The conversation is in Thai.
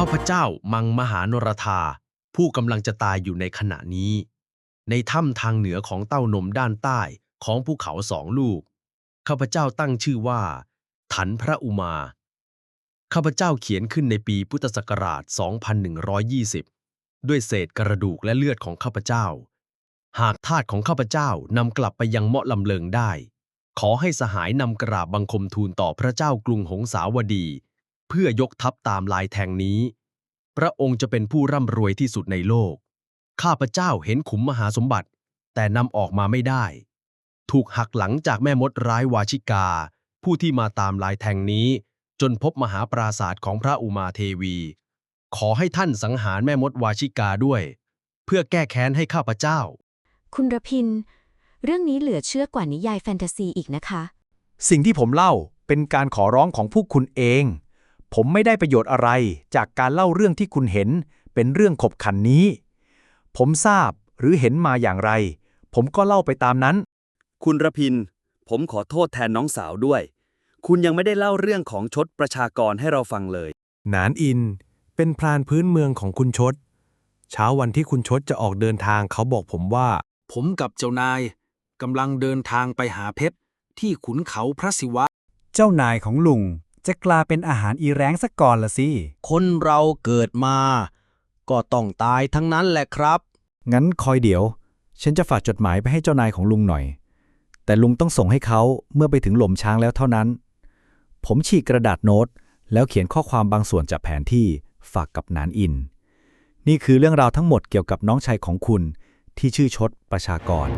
ข้าพเจ้ามังมหานรธา ผู้กำลังจะตายอยู่ในขณะนี้ ในถ้ำทางเหนือของเต้านมด้านใต้ของภูเขาสองลูก ข้าพเจ้าตั้งชื่อว่า ถันพระอุมา ข้าพเจ้าเขียนขึ้นในปีพุทธศักราช 2120 ด้วยเศษกระดูกและเลือดของข้าพเจ้า หากทาสของข้าพเจ้านำกลับไปยังเมาะลำเลิงได้ ขอให้สหายนำกราบบังคมทูลต่อพระเจ้ากรุงหงสาวดี เพื่อยกทัพตามลายแทงนี้ พระองค์จะเป็นผู้ร่ำรวยที่สุดในโลก ข้าพเจ้าเห็นขุมมหาสมบัติ แต่นำออกมาไม่ได้ ถูกหักหลังจากแม่มดร้ายวาชิกา ผู้ที่มาตามลายแทงนี้ จนพบมหาปราศาสตร์ของพระอุมาเทวี ขอให้ท่านสังหารแม่มดวาชิกาด้วย เพื่อแก้แค้นให้ข้าพเจ้า คุณรพิน เรื่องนี้เหลือเชื่อกว่านิยายแฟนตาซีอีกนะคะ สิ่งที่ผมเล่าเป็นการขอร้องของพวกคุณเอง ผมไม่ได้ประโยชน์อะไรจากการเล่าเรื่องที่คุณเห็น เป็นเรื่องขบขันนี้ ผมทราบหรือเห็นมาอย่างไร ผมก็เล่าไปตามนั้น คุณระพิน ผมขอโทษแทนน้องสาวด้วย คุณยังไม่ได้เล่าเรื่องของชดประชากรให้เราฟังเลย หนานอิน เป็นพรานพื้นเมืองของคุณชด เช้าวันที่คุณชดจะออกเดินทางเขาบอกผมว่า ผมกับเจ้านายกำลังเดินทางไปหาเพชรที่ขุนเขาพระศิวะ เจ้านายของลุง จะกลายเป็นอาหารอีแรงสักก่อนละสิ คนเราเกิดมา ก็ต้องตายทั้งนั้นแหละครับ งั้นคอยเดี๋ยว ฉันจะฝากจดหมายไปให้เจ้านายของลุงหน่อย แต่ลุงต้องส่งให้เขาเมื่อไปถึงหล่มช้างแล้วเท่านั้น ผมฉีกกระดาษโน้ต แล้วเขียนข้อความบางส่วนจากแผนที่ฝากกับนานอิน นี่คือเรื่องราวทั้งหมดเกี่ยวกับน้องชายของคุณที่ชื่อชดประชากร